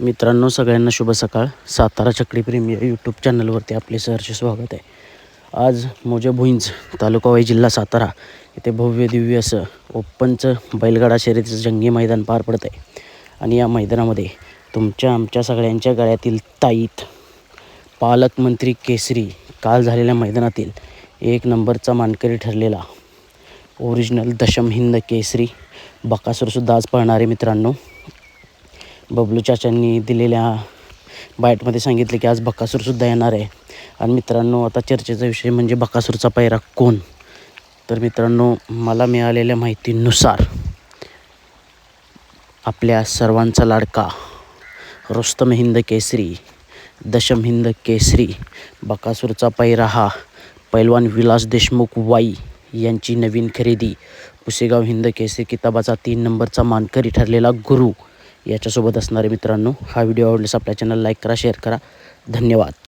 मित्रांनो सगळ्यांना शुभ सकाळ. सातारा चक्री प्रेमी या यूट्यूब चॅनलवरती आपले सहर्ष स्वागत आहे. आज मोजे भुईंज तालुका वाई जिल्हा सातारा येथे भव्य दिव्य असं ओपनचं बैलगाडा शर्यतीचं जंगी मैदान पार पडत आहे आणि या मैदानामध्ये तुमच्या आमच्या सगळ्यांच्या गळ्यातील ताईत पालकमंत्री केसरी काल झालेल्या मैदानातील एक नंबरचा मानकरी ठरलेला ओरिजिनल दशम हिंद केसरी. बकासूरसुद्धा आज पळणारे मित्रांनो बबलू चाचांनी दिलेल्या बाईटमध्ये सांगितले की आज बकासूरसुद्धा येणार आहे. आणि मित्रांनो आता चर्चेचा विषय म्हणजे बकासूरचा पैरा कोण? तर मित्रांनो मला मिळालेल्या माहितीनुसार आपल्या सर्वांचा लाडका रुस्तम हिंद केसरी दशम हिंद केसरी बकासूरचा पैरा हा पैलवान विलास देशमुख वाई यांची नवीन खरेदी. पुसेगाव हिंद केसरी किताबाचा तीन नंबरचा मानकरी ठरलेला गुरु याच्यासोबत असणारे मित्रांनो हा व्हिडिओ आवडल्यास आपल्या चॅनल लाईक करा शेअर करा. धन्यवाद.